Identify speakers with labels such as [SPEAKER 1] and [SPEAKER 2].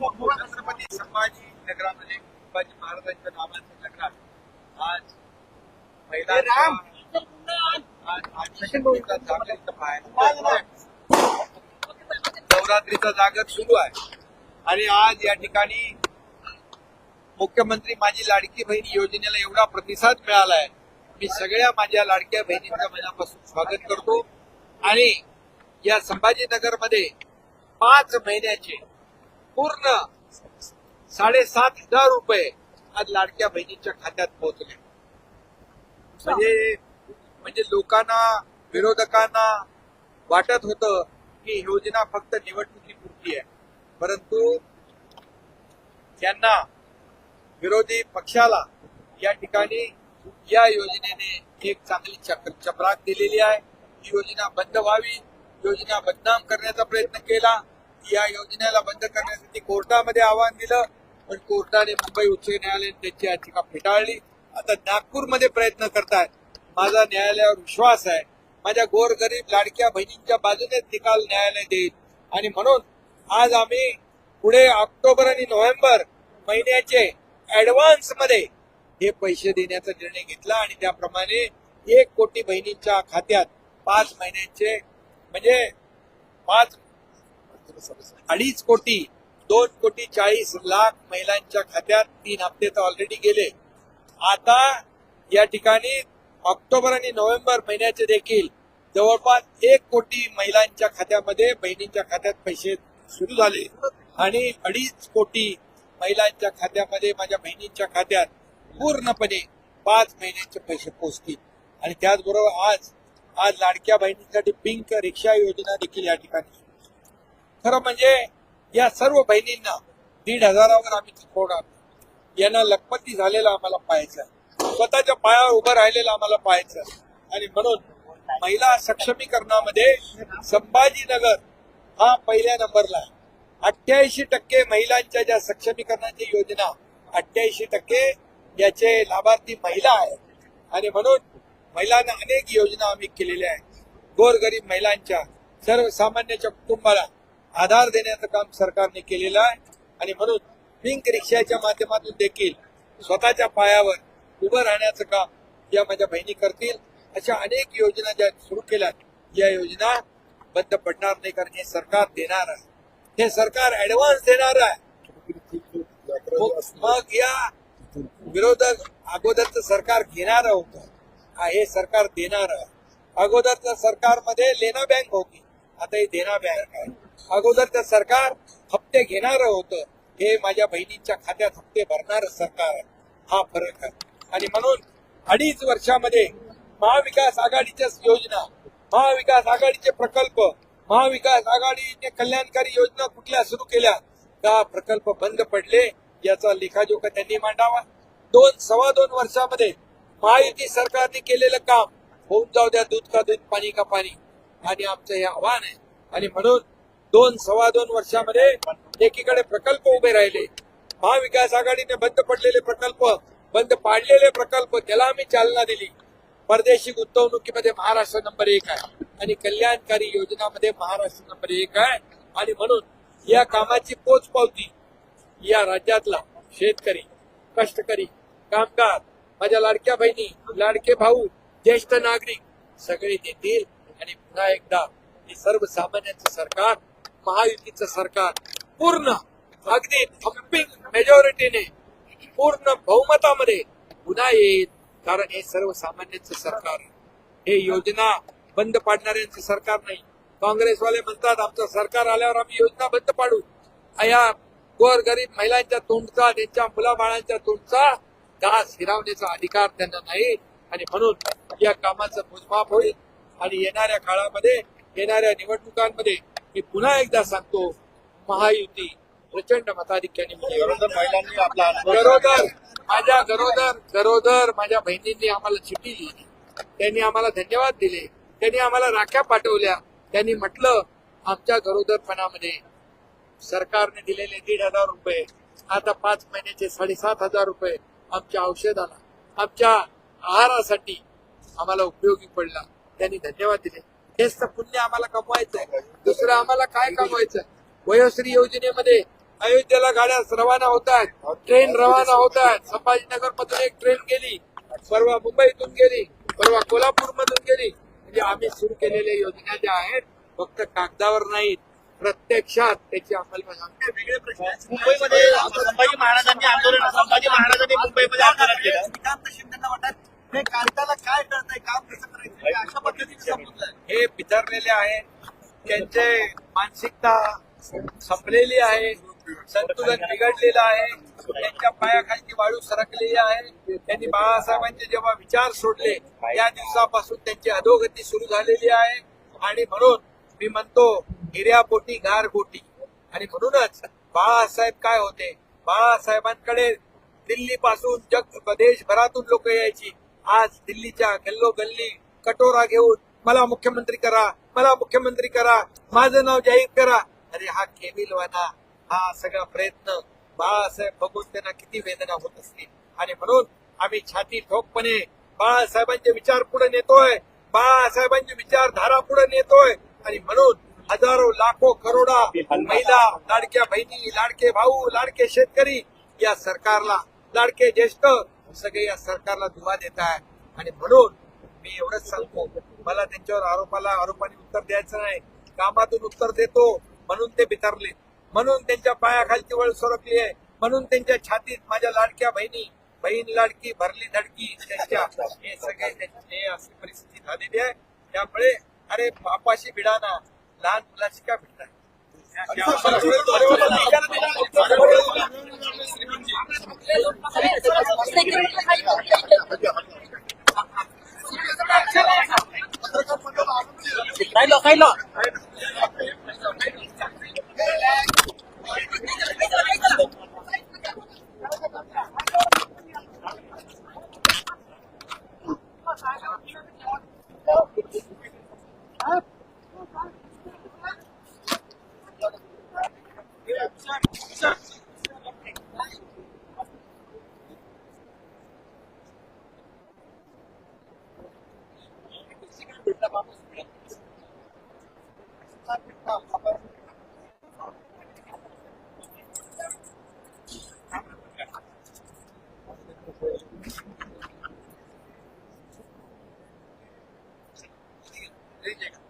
[SPEAKER 1] छत्रपती संभाजी नगरामध्ये संभाजी महाराजांच्या नावाचं नगरात आज जागृत पाहायला नवरात्रीचा जागर सुरू आहे. आणि आज या ठिकाणी मुख्यमंत्री माझी लाडकी बहीण योजनेला एवढा प्रतिसाद मिळाला आहे मी सगळ्या माझ्या लाडक्या बहिणींचं मनापासून स्वागत करतो. आणि या संभाजीनगरमध्ये पाच महिन्याचे पूर्ण साडेसात हजार रुपये आज लाडक्या बहिणीच्या खात्यात पोहोचले. म्हणजे म्हणजे लोकांना विरोधकांना वाटत होत की योजना फक्त निवडणुकीपुरती आहे. परंतु त्यांना विरोधी पक्षाला या ठिकाणी या योजनेने एक चांगली चपराक दिलेली आहे. ही योजना बंद व्हावी योजना बदनाम करण्याचा प्रयत्न केला. या योजनेला बंद करण्यासाठी कोर्टामध्ये आव्हान दिलं. पण कोर्टाने मुंबई उच्च न्यायालयाने त्यांची याचिका फेटाळली. आता नागपूरमध्ये प्रयत्न करतायत. माझा न्यायालयावर विश्वास आहे. माझ्या गोरगरीब लाडक्या बहिणींच्या बाजूनेच निकाल न्यायालय देईल. आणि म्हणून आज आम्ही पुढे ऑक्टोबर आणि नोव्हेंबर महिन्याचे ऍडव्हान्समध्ये हे पैसे देण्याचा निर्णय घेतला आणि त्याप्रमाणे एक कोटी बहिणींच्या खात्यात पाच महिन्याचे म्हणजे पाच अडीच कोटी दोन कोटी चाळीस लाख महिलांच्या खात्यात तीन हप्ते तर ऑलरेडी गेले. आता या ठिकाणी ऑक्टोबर आणि नोव्हेंबर महिन्याचे देखील जवळपास एक कोटी महिलांच्या खात्यामध्ये बहिणींच्या खात्यात पैसे सुरू झाले. आणि अडीच कोटी महिलांच्या खात्यामध्ये माझ्या बहिणींच्या खात्यात पूर्णपणे पाच महिन्यांचे पैसे पोहोचतील. आणि त्याचबरोबर आज आज लाडक्या बहिणींसाठी पिंक रिक्षा योजना देखील या ठिकाणी खरं म्हणजे या सर्व बहिणींना दीड हजारावर आम्ही चुकवणार यांना लखपती झालेला आम्हाला पाहायचं. स्वतःच्या पायावर उभं राहिलेलं आम्हाला पाहायचं. आणि म्हणून महिला सक्षमीकरणामध्ये संभाजीनगर हा पहिल्या नंबरला आहे. अठ्ठ्याऐंशी टक्के महिलांच्या ज्या सक्षमीकरणाची योजना अठ्ठ्याऐंशी टक्के याचे लाभार्थी महिला आहेत. आणि म्हणून महिलांना अनेक योजना आम्ही केलेल्या आहेत. गोरगरीब महिलांच्या सर्वसामान्याच्या कुटुंबाला आधार देण्याचं काम सरकारने केलेलं आहे. आणि म्हणून पिंक रिक्षाच्या माध्यमातून देखील स्वतःच्या पायावर उभं राहण्याचं काम या माझ्या बहिणी करतील. अशा अनेक योजना ज्या सुरू केल्या या योजना बंद पडणार नाही कारण हे सरकार देणार आहे. हे सरकार ऍडव्हान्स देणार आहे. मग- या विरोधक अगोदरचं सरकार घेणार होतं. हे सरकार देणार आहे. अगोदरच्या सरकारमध्ये लेना बँक होती. आता हे देना बँक आहे अगोदरचं सरकार हप्ते घेणार होतं. हे माझ्या बहिणींच्या खात्यात हप्ते भरणार सरकार आहे. हा फरक आहे. आणि म्हणून अडीच वर्षामध्ये महाविकास आघाडीच्या योजना महाविकास आघाडीचे प्रकल्प महाविकास आघाडीने कल्याणकारी योजना कुठल्या सुरू केल्या का प्रकल्प बंद पडले याचा लेखाजोखा त्यांनी मांडावा. दोन सव्वा दोन वर्षामध्ये महायुती सरकारने केलेलं काम होऊन जाऊ द्या दूध का दूध पाणी का पाणी. आणि आमचं हे आव्हान आहे. आणि म्हणून दोन सव्वा दोन वर्षामध्ये एकीकडे प्रकल्प उभे राहिले. महाविकास आघाडीने बंद पडलेले प्रकल्प बंद पाडलेले प्रकल्प त्याला आम्ही चालना दिली. परदेशी गुंतवणुकीमध्ये महाराष्ट्र नंबर एक आहे. आणि कल्याणकारी योजनामध्ये महाराष्ट्र नंबर एक आहे. आणि म्हणून या कामाची पोचपावती या राज्यातला शेतकरी कष्टकरी कामगार माझ्या लाडक्या बहिणी लाडके भाऊ ज्येष्ठ नागरिक सगळे देतील आणि पुन्हा एकदा हे सर्वसामान्यांचं सरकार महायुतीचं सरकार पूर्ण अगदी थंपिंग मेजॉरिटीने पूर्ण बहुमतामध्ये पुन्हा येईल. कारण हे सर्वसामान्यांचं सरकार हे योजना बंद पाडणाऱ्यांचं सरकार नाही. काँग्रेसवाले म्हणतात आमचं सरकार आल्यावर आम्ही योजना बंद पाडू. या गोर गरीब महिलांच्या तोंडचा त्यांच्या मुलाबाळांच्या तोंडचा घास हिरावण्याचा अधिकार त्यांना नाही. आणि म्हणून या कामाचं मोजमाप होईल. आणि येणाऱ्या काळामध्ये येणाऱ्या निवडणुकांमध्ये मी पुन्हा एकदा सांगतो महायुती प्रचंड मताधिक्याने.
[SPEAKER 2] गरोदर
[SPEAKER 1] माझ्या गरोदर गरोदर माझ्या बहिणींनी आम्हाला चिठी लिहिली त्यांनी आम्हाला धन्यवाद दिले. त्यांनी आम्हाला राख्या पाठवल्या. त्यांनी म्हटलं आमच्या गरोदरपणामध्ये सरकारने दिलेले दीड हजार रुपये आता पाच महिन्याचे साडेसात हजार रुपये आमच्या औषधाला आमच्या आहारासाठी आम्हाला उपयोगी पडला. त्यांनी धन्यवाद दिले. हेच तर पुण्य आम्हाला कमवायचं आहे दुसरं आम्हाला काय कमवायचं वयोश्री योजनेमध्ये अयोध्येला गाड्या रवाना होत आहेत ट्रेन रवाना होत आहेत संभाजीनगर मधून एक ट्रेन गेली परवा मुंबईतून गेली परवा कोल्हापूर मधून गेली. म्हणजे आम्ही सुरू केलेल्या योजना ज्या आहेत फक्त कागदावर नाहीत प्रत्यक्षात त्याची अंमलबजावणी.
[SPEAKER 2] वेगळे प्रश्न आहेत. मुंबईमध्ये संभाजी महाराजांनी आंदोलन संभाजी महाराजांनी मुंबईमध्ये आंदोलन केलं. हे कांताला काय करताय? काम कसं करायचं? हे अशा पद्धतीने समजलं
[SPEAKER 1] हे बिथरलेले आहे. त्यांचे मानसिकता संपलेली आहे. संतुलन बिघडलेलं आहे. त्यांच्या पायाखालची वाळू सरकलेली आहे. त्यांनी बाळासाहेबांचे जेव्हा विचार सोडले त्या दिवसापासून त्यांची अधोगती सुरू झालेली आहे. आणि म्हणून मी म्हणतो हिऱ्यापोटी गारपोटी. आणि म्हणूनच बाळासाहेब काय होते? बाळासाहेबांकडे दिल्ली पासून जग देशभरातून लोक यायची. आज दिल्लीच्या गल्लो गल्ली कटोरा घेऊन मला मुख्यमंत्री करा मला मुख्यमंत्री करा माझं नाव जाहीर करा. अरे हा केविलवाना हा सगळा प्रयत्न बाळासाहेब बघून त्यांना किती वेदना होत असतील. आणि म्हणून आम्ही छाती ठोकपणे बाळासाहेबांचे विचार पुढे नेतोय बाळासाहेबांची विचारधारा पुढे नेतोय. आणि म्हणून हजारो लाखो करोडा महिला लाडक्या बहिणी लाडके भाऊ लाडके शेतकरी या सरकारला लाडके ज्येष्ठ सगळे या सरकारला दुवा देत आहे आणि म्हणून मी एवढंच सांगतो मला त्यांच्यावर आरोपाला आरोपाने उत्तर द्यायचं नाही कामातून उत्तर देतो म्हणून ते बिथरले म्हणून त्यांच्या पायाखालची वळ सरकली आहे म्हणून त्यांच्या छातीत माझ्या लाडक्या बहिणी बहीण लाडकी भरली धडकी त्यांच्या हे सगळे त्यांची अशी परिस्थिती झालेली आहे त्यामुळे अरे बापाशी भिडाना लहान मुलाशी का Kailo,
[SPEAKER 2] kailo. Sir, sir. llega.